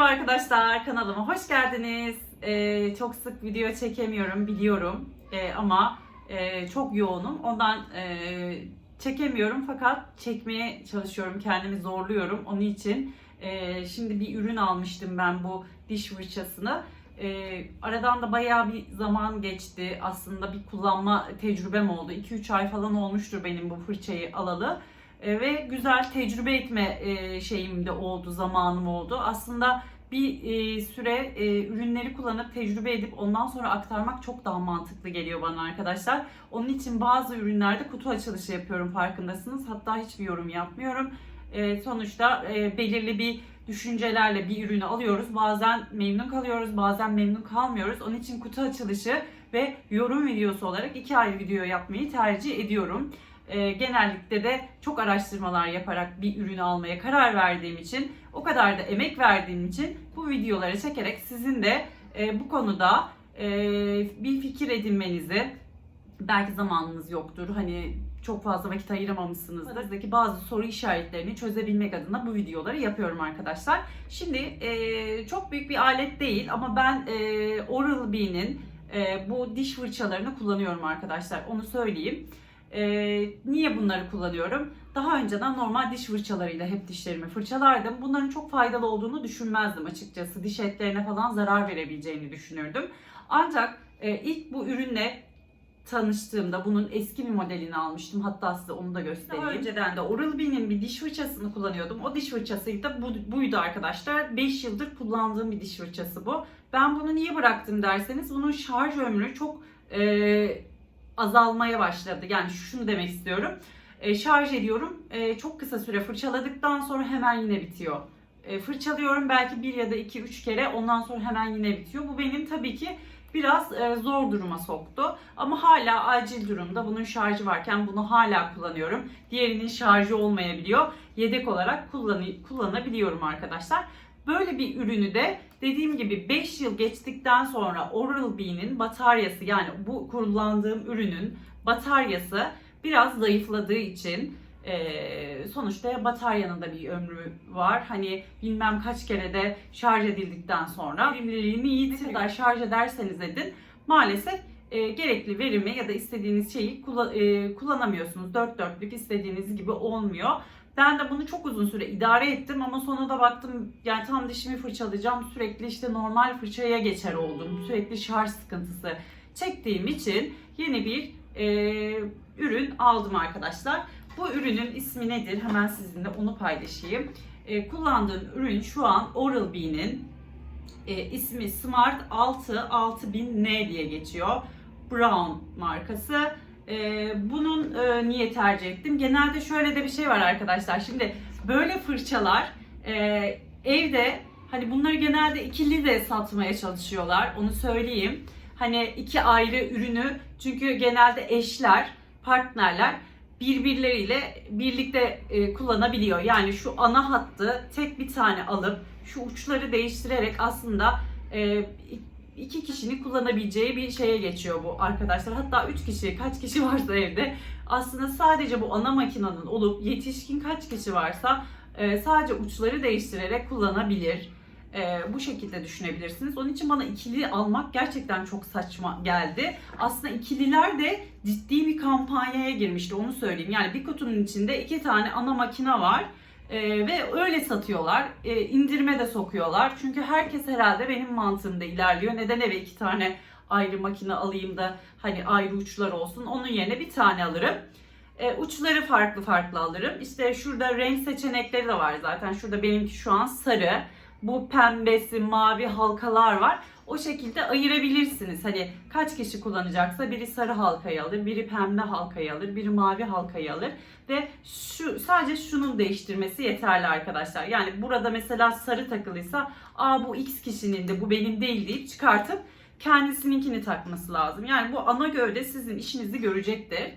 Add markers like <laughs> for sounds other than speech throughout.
Merhaba arkadaşlar kanalıma hoş geldiniz. Ee, çok sık video çekemiyorum biliyorum Ee, ama e, çok yoğunum ondan e, çekemiyorum fakat çekmeye çalışıyorum kendimi zorluyorum onun için e, şimdi bir ürün almıştım ben bu diş fırçasını. Ee, aradan da bayağı bir zaman geçti aslında bir kullanma tecrübem oldu 2-3 ay falan olmuştur benim bu fırçayı alalı. E, ve güzel tecrübe etme e, şeyim de oldu, zamanım oldu. Aslında bir e, süre e, ürünleri kullanıp tecrübe edip ondan sonra aktarmak çok daha mantıklı geliyor bana arkadaşlar. Onun için bazı ürünlerde kutu açılışı yapıyorum farkındasınız. Hatta hiçbir yorum yapmıyorum. Sonuçta belirli bir düşüncelerle bir ürünü alıyoruz. Bazen memnun kalıyoruz, bazen memnun kalmıyoruz. Onun için kutu açılışı ve yorum videosu olarak iki ayrı video yapmayı tercih ediyorum. E, genellikle de çok araştırmalar yaparak bir ürünü almaya karar verdiğim için, o kadar da emek verdiğim için bu videoları çekerek sizin de e, bu konuda e, bir fikir edinmenizi, belki zamanınız yoktur, hani çok fazla vakit ayıramamışsınızdır. Sizdeki bazı soru işaretlerini çözebilmek adına bu videoları yapıyorum arkadaşlar. Şimdi e, çok büyük bir alet değil ama ben e, Oral-B'nin e, bu diş fırçalarını kullanıyorum arkadaşlar. Onu söyleyeyim. E, niye bunları kullanıyorum? Daha önceden normal diş fırçalarıyla hep dişlerimi fırçalardım. Bunların çok faydalı olduğunu düşünmezdim açıkçası. Diş etlerine falan zarar verebileceğini düşünürdüm. Ancak e, ilk bu ürünle tanıştığımda bunun eski bir modelini almıştım. Hatta size onu da göstereyim. Daha önceden de Oral-B'nin bir diş fırçasını kullanıyordum. O diş fırçası da bu, buydu arkadaşlar. 5 yıldır kullandığım bir diş fırçası bu. Ben bunu niye bıraktım derseniz bunun şarj ömrü çok e, azalmaya başladı. Yani şunu demek istiyorum. E, şarj ediyorum. E, çok kısa süre fırçaladıktan sonra hemen yine bitiyor. E, fırçalıyorum belki bir ya da iki üç kere ondan sonra hemen yine bitiyor. Bu benim tabii ki biraz e, zor duruma soktu. Ama hala acil durumda bunun şarjı varken bunu hala kullanıyorum. Diğerinin şarjı olmayabiliyor. Yedek olarak kullan kullanabiliyorum arkadaşlar. Böyle bir ürünü de dediğim gibi 5 yıl geçtikten sonra Oral-B'nin bataryası yani bu kullandığım ürünün bataryası biraz zayıfladığı için e, sonuçta bataryanın da bir ömrü var. Hani bilmem kaç kere de şarj edildikten sonra verimliliğini yiğit kadar şarj ederseniz edin maalesef e, gerekli verimi ya da istediğiniz şeyi kullan, e, kullanamıyorsunuz. Dört dörtlük istediğiniz gibi olmuyor. Ben de bunu çok uzun süre idare ettim ama sonra da baktım yani tam dişimi fırçalayacağım sürekli işte normal fırçaya geçer oldum. Sürekli şarj sıkıntısı çektiğim için yeni bir e, ürün aldım arkadaşlar. Bu ürünün ismi nedir? Hemen sizinle onu paylaşayım. E, kullandığım ürün şu an Oral-B'nin e, ismi Smart 6 6000N diye geçiyor. Brown markası. E, bunun e, niye tercih ettim? Genelde şöyle de bir şey var arkadaşlar. Şimdi böyle fırçalar e, evde hani bunları genelde ikili de satmaya çalışıyorlar. Onu söyleyeyim. Hani iki ayrı ürünü çünkü genelde eşler, partnerler birbirleriyle birlikte e, kullanabiliyor. Yani şu ana hattı tek bir tane alıp şu uçları değiştirerek aslında iki kişinin kullanabileceği bir şeye geçiyor bu arkadaşlar. Hatta üç kişi, kaç kişi <laughs> varsa evde aslında sadece bu ana makinenin olup yetişkin kaç kişi varsa e, sadece uçları değiştirerek kullanabilir. E, bu şekilde düşünebilirsiniz. Onun için bana ikili almak gerçekten çok saçma geldi. Aslında ikililer de ciddi bir kampanyaya girmişti onu söyleyeyim. Yani bir kutunun içinde iki tane ana makine var. Ee, ve öyle satıyorlar. Ee, indirime de sokuyorlar. Çünkü herkes herhalde benim mantığımda ilerliyor. Neden eve iki tane ayrı makine alayım da hani ayrı uçlar olsun. Onun yerine bir tane alırım. Ee, uçları farklı farklı alırım. İşte şurada renk seçenekleri de var zaten. Şurada benimki şu an sarı. Bu pembesi, mavi halkalar var. O şekilde ayırabilirsiniz. Hani kaç kişi kullanacaksa biri sarı halkayı alır, biri pembe halkayı alır, biri mavi halkayı alır ve şu sadece şunun değiştirmesi yeterli arkadaşlar. Yani burada mesela sarı takılıysa, "Aa bu X kişinin de bu benim değil." deyip çıkartıp kendisininkini takması lazım. Yani bu ana gövde sizin işinizi görecektir.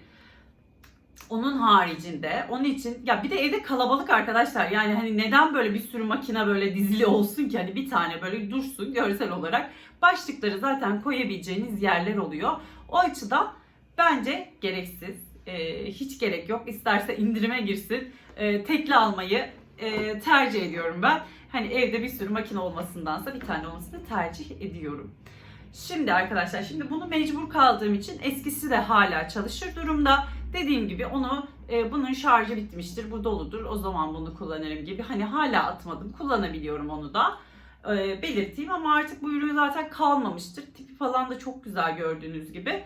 Onun haricinde onun için ya bir de evde kalabalık arkadaşlar yani hani neden böyle bir sürü makine böyle dizili olsun ki hani bir tane böyle dursun görsel olarak başlıkları zaten koyabileceğiniz yerler oluyor. O açıdan bence gereksiz. Ee, hiç gerek yok. İsterse indirime girsin. Ee, tekli almayı e, tercih ediyorum ben. Hani evde bir sürü makine olmasındansa bir tane olmasını tercih ediyorum. Şimdi arkadaşlar şimdi bunu mecbur kaldığım için eskisi de hala çalışır durumda. Dediğim gibi onu e, bunun şarjı bitmiştir, bu doludur. O zaman bunu kullanırım gibi. Hani hala atmadım, kullanabiliyorum onu da. E, belirteyim ama artık bu ürün zaten kalmamıştır. Tipi falan da çok güzel gördüğünüz gibi.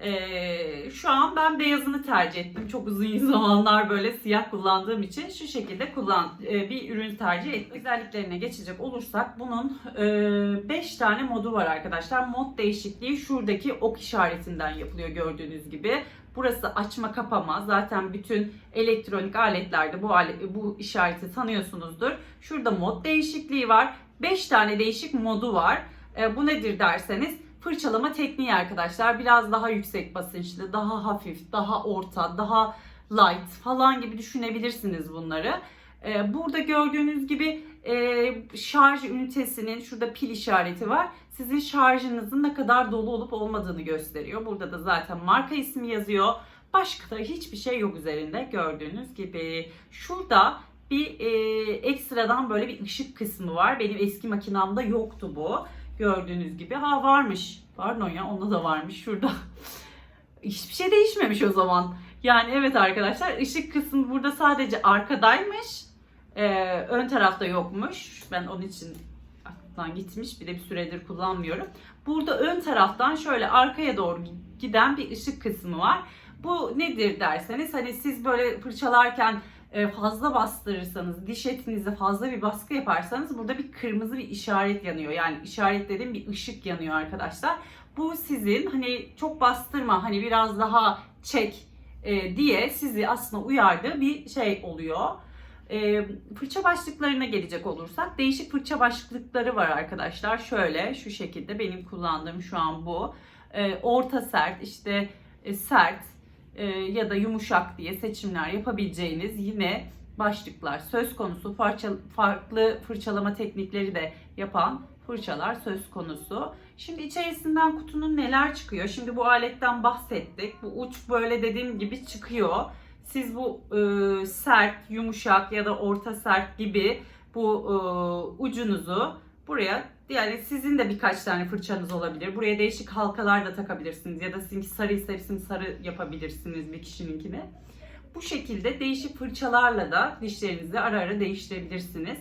E, şu an ben beyazını tercih ettim. Çok uzun <laughs> zamanlar böyle siyah kullandığım için şu şekilde kullan e, bir ürün tercih ettim. Özelliklerine geçecek olursak bunun 5 tane modu var arkadaşlar. Mod değişikliği şuradaki ok işaretinden yapılıyor gördüğünüz gibi. Burası açma kapama. Zaten bütün elektronik aletlerde bu alet, bu işareti tanıyorsunuzdur. Şurada mod değişikliği var. 5 tane değişik modu var. E, bu nedir derseniz fırçalama tekniği arkadaşlar. Biraz daha yüksek basınçlı, daha hafif, daha orta, daha light falan gibi düşünebilirsiniz bunları. E, burada gördüğünüz gibi e, şarj ünitesinin şurada pil işareti var. Sizin şarjınızın ne kadar dolu olup olmadığını gösteriyor. Burada da zaten marka ismi yazıyor. Başka da hiçbir şey yok üzerinde gördüğünüz gibi. Şurada bir e, ekstradan böyle bir ışık kısmı var. Benim eski makinamda yoktu bu. Gördüğünüz gibi. Ha varmış. Pardon ya onda da varmış şurada. <laughs> Hiçbir şey değişmemiş o zaman. Yani evet arkadaşlar ışık kısmı burada sadece arkadaymış. Ee, ön tarafta yokmuş. Ben onun için aklımdan gitmiş. Bir de bir süredir kullanmıyorum. Burada ön taraftan şöyle arkaya doğru giden bir ışık kısmı var. Bu nedir derseniz hani siz böyle fırçalarken e, fazla bastırırsanız, diş etinize fazla bir baskı yaparsanız burada bir kırmızı bir işaret yanıyor. Yani işaret dediğim bir ışık yanıyor arkadaşlar. Bu sizin hani çok bastırma hani biraz daha çek e, diye sizi aslında uyardığı bir şey oluyor. E, fırça başlıklarına gelecek olursak değişik fırça başlıkları var arkadaşlar. Şöyle şu şekilde benim kullandığım şu an bu. E, orta sert işte e, sert e, ya da yumuşak diye seçimler yapabileceğiniz yine başlıklar söz konusu. Farça, farklı fırçalama teknikleri de yapan fırçalar söz konusu. Şimdi içerisinden kutunun neler çıkıyor? Şimdi bu aletten bahsettik. Bu uç böyle dediğim gibi çıkıyor. Siz bu e, sert, yumuşak ya da orta sert gibi bu e, ucunuzu buraya yani sizin de birkaç tane fırçanız olabilir. Buraya değişik halkalar da takabilirsiniz ya da sizinki sarı isterseniz sarı yapabilirsiniz bir kişininkini. Bu şekilde değişik fırçalarla da dişlerinizi ara ara değiştirebilirsiniz.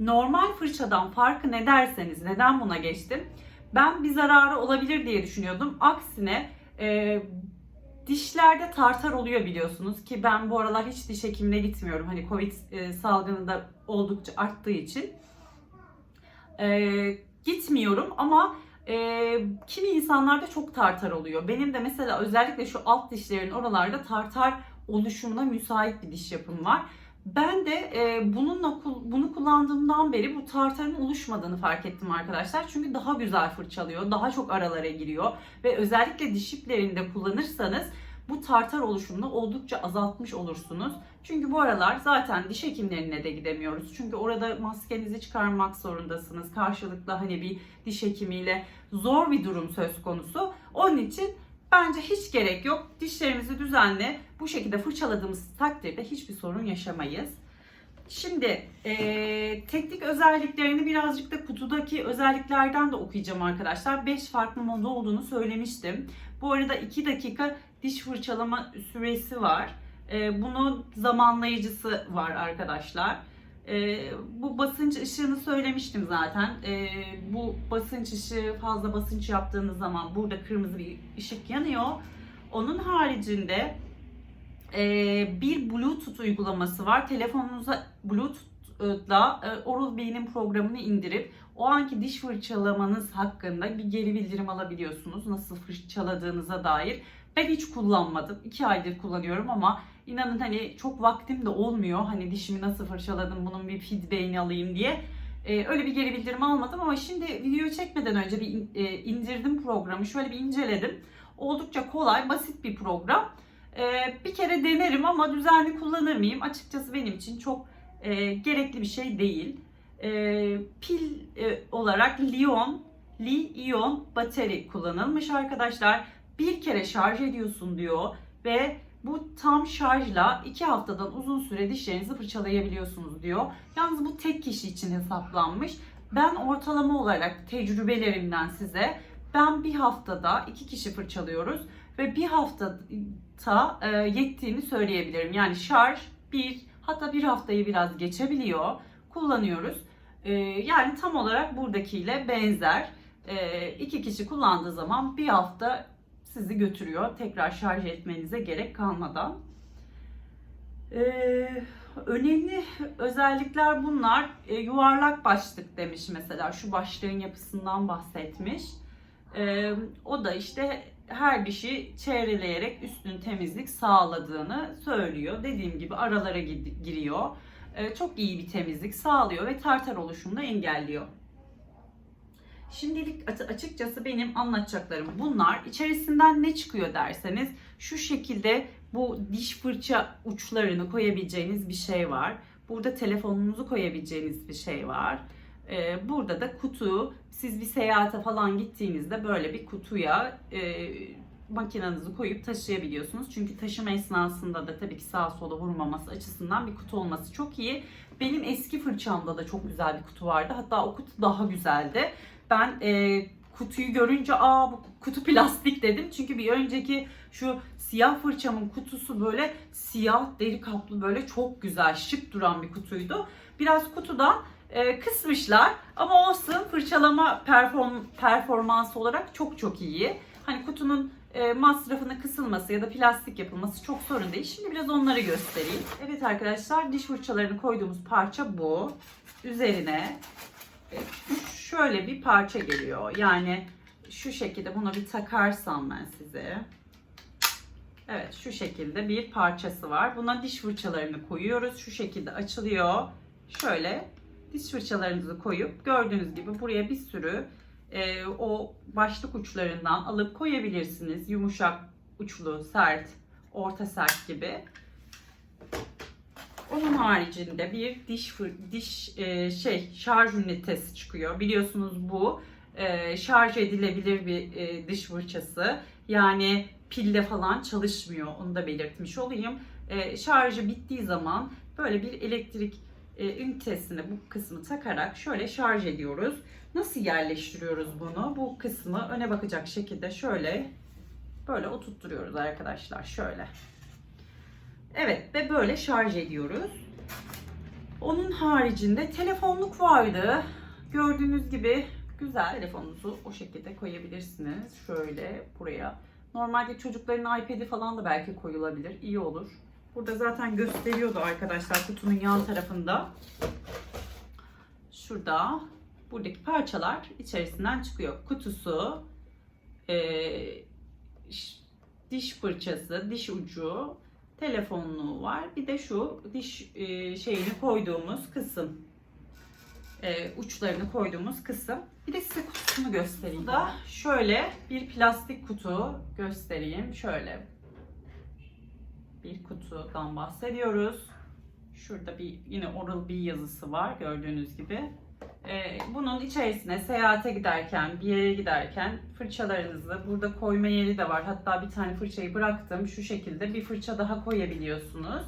Normal fırçadan farkı ne derseniz neden buna geçtim? Ben bir zararı olabilir diye düşünüyordum. Aksine e, dişlerde tartar oluyor biliyorsunuz ki ben bu aralar hiç diş hekimine gitmiyorum. Hani Covid e, salgını da oldukça arttığı için e, gitmiyorum ama e, kimi insanlarda çok tartar oluyor. Benim de mesela özellikle şu alt dişlerin oralarda tartar oluşumuna müsait bir diş yapım var. Ben de e, bununla bunu kullandığımdan beri bu tartarın oluşmadığını fark ettim arkadaşlar. Çünkü daha güzel fırçalıyor, daha çok aralara giriyor ve özellikle diş iplerinde kullanırsanız bu tartar oluşumunu oldukça azaltmış olursunuz. Çünkü bu aralar zaten diş hekimlerine de gidemiyoruz. Çünkü orada maskenizi çıkarmak zorundasınız. Karşılıklı hani bir diş hekimiyle zor bir durum söz konusu. Onun için bence hiç gerek yok. Dişlerimizi düzenli bu şekilde fırçaladığımız takdirde hiçbir sorun yaşamayız. Şimdi e, teknik özelliklerini birazcık da kutudaki özelliklerden de okuyacağım arkadaşlar. 5 farklı modu olduğunu söylemiştim. Bu arada 2 dakika diş fırçalama süresi var. E, bunun zamanlayıcısı var arkadaşlar. E, bu basınç ışığını söylemiştim zaten. E, bu basınç ışığı fazla basınç yaptığınız zaman burada kırmızı bir ışık yanıyor. Onun haricinde e, bir Bluetooth uygulaması var. Telefonunuza Bluetooth'la e, Oral-B'nin programını indirip o anki diş fırçalamanız hakkında bir geri bildirim alabiliyorsunuz. Nasıl fırçaladığınıza dair. Ben hiç kullanmadım. 2 aydır kullanıyorum ama inanın hani çok vaktim de olmuyor. Hani dişimi nasıl fırçaladım bunun bir feedback'ini alayım diye. Ee, öyle bir geri bildirim almadım ama şimdi video çekmeden önce bir e, indirdim programı. Şöyle bir inceledim. Oldukça kolay, basit bir program. Ee, bir kere denerim ama düzenli kullanır mıyım? Açıkçası benim için çok e, gerekli bir şey değil. E, pil e, olarak Lion, Li-ion bateri kullanılmış arkadaşlar bir kere şarj ediyorsun diyor ve Bu tam şarjla 2 haftadan uzun süre dişlerinizi fırçalayabiliyorsunuz diyor. Yalnız bu tek kişi için hesaplanmış. Ben ortalama olarak tecrübelerimden size ben bir haftada iki kişi fırçalıyoruz ve bir haftada e, yettiğini söyleyebilirim. Yani şarj bir hatta bir haftayı biraz geçebiliyor. Kullanıyoruz. E, yani tam olarak buradakiyle benzer. E, iki kişi kullandığı zaman bir hafta sizi götürüyor. Tekrar şarj etmenize gerek kalmadan. Ee, önemli özellikler bunlar. Ee, yuvarlak başlık demiş mesela. Şu başlığın yapısından bahsetmiş. Ee, o da işte her dişi çevreleyerek üstün temizlik sağladığını söylüyor. Dediğim gibi aralara giriyor. Ee, çok iyi bir temizlik sağlıyor ve tartar oluşumunu engelliyor. Şimdilik açı- açıkçası benim anlatacaklarım bunlar. İçerisinden ne çıkıyor derseniz şu şekilde bu diş fırça uçlarını koyabileceğiniz bir şey var. Burada telefonunuzu koyabileceğiniz bir şey var. Ee, burada da kutu. Siz bir seyahate falan gittiğinizde böyle bir kutuya e, makinenizi koyup taşıyabiliyorsunuz. Çünkü taşıma esnasında da tabii ki sağa sola vurmaması açısından bir kutu olması çok iyi. Benim eski fırçamda da çok güzel bir kutu vardı. Hatta o kutu daha güzeldi. Ben e, kutuyu görünce aa bu kutu plastik dedim. Çünkü bir önceki şu siyah fırçamın kutusu böyle siyah deri kaplı böyle çok güzel şık duran bir kutuydu. Biraz kutudan e, kısmışlar ama olsun fırçalama perform, performansı olarak çok çok iyi. Hani kutunun e, masrafının kısılması ya da plastik yapılması çok sorun değil. Şimdi biraz onları göstereyim. Evet arkadaşlar diş fırçalarını koyduğumuz parça bu. Üzerine şöyle bir parça geliyor. Yani şu şekilde bunu bir takarsam ben size. Evet şu şekilde bir parçası var. Buna diş fırçalarını koyuyoruz. Şu şekilde açılıyor. Şöyle diş fırçalarınızı koyup gördüğünüz gibi buraya bir sürü e, o başlık uçlarından alıp koyabilirsiniz. Yumuşak, uçlu, sert, orta sert gibi. Onun haricinde bir diş fır, diş e, şey şarj ünitesi çıkıyor. Biliyorsunuz bu e, şarj edilebilir bir e, diş fırçası. Yani pille falan çalışmıyor. Onu da belirtmiş olayım. E, şarjı bittiği zaman böyle bir elektrik e, ünitesine bu kısmı takarak şöyle şarj ediyoruz. Nasıl yerleştiriyoruz bunu? Bu kısmı öne bakacak şekilde şöyle böyle oturtturuyoruz arkadaşlar. Şöyle. Evet ve böyle şarj ediyoruz. Onun haricinde telefonluk vardı. Gördüğünüz gibi güzel telefonunuzu o şekilde koyabilirsiniz. Şöyle buraya. Normalde çocukların iPad'i falan da belki koyulabilir. İyi olur. Burada zaten gösteriyordu arkadaşlar kutunun yan tarafında. Şurada buradaki parçalar içerisinden çıkıyor. Kutusu, ş- diş fırçası, diş ucu, telefonluğu var. Bir de şu diş e, şeyini koyduğumuz kısım. E, uçlarını koyduğumuz kısım. Bir de size kutusunu göstereyim. Da şöyle bir plastik kutu göstereyim. Şöyle bir kutudan bahsediyoruz. Şurada bir yine Oral B yazısı var gördüğünüz gibi. Ee, bunun içerisine seyahate giderken, bir yere giderken fırçalarınızı burada koyma yeri de var. Hatta bir tane fırçayı bıraktım. Şu şekilde bir fırça daha koyabiliyorsunuz.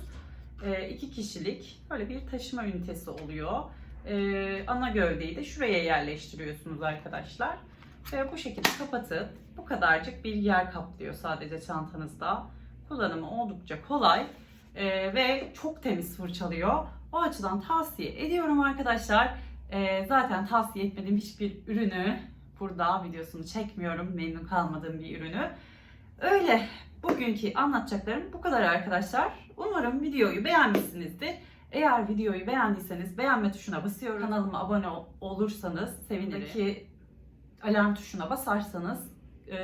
Ee, iki kişilik böyle bir taşıma ünitesi oluyor. Ee, ana gövdeyi de şuraya yerleştiriyorsunuz arkadaşlar. Ve bu şekilde kapatıp bu kadarcık bir yer kaplıyor sadece çantanızda. Kullanımı oldukça kolay ee, ve çok temiz fırçalıyor. O açıdan tavsiye ediyorum arkadaşlar. Ee, zaten tavsiye etmediğim hiçbir ürünü burada videosunu çekmiyorum. Memnun kalmadığım bir ürünü. Öyle. Bugünkü anlatacaklarım bu kadar arkadaşlar. Umarım videoyu beğenmişsinizdir. Eğer videoyu beğendiyseniz beğenme tuşuna basıyorum. Kanalıma abone ol- olursanız sevinirim. Ki alarm tuşuna basarsanız e,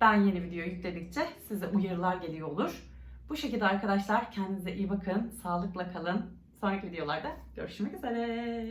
ben yeni video yükledikçe size uyarılar geliyor olur. Bu şekilde arkadaşlar kendinize iyi bakın. Sağlıkla kalın. Sonraki videolarda görüşmek üzere.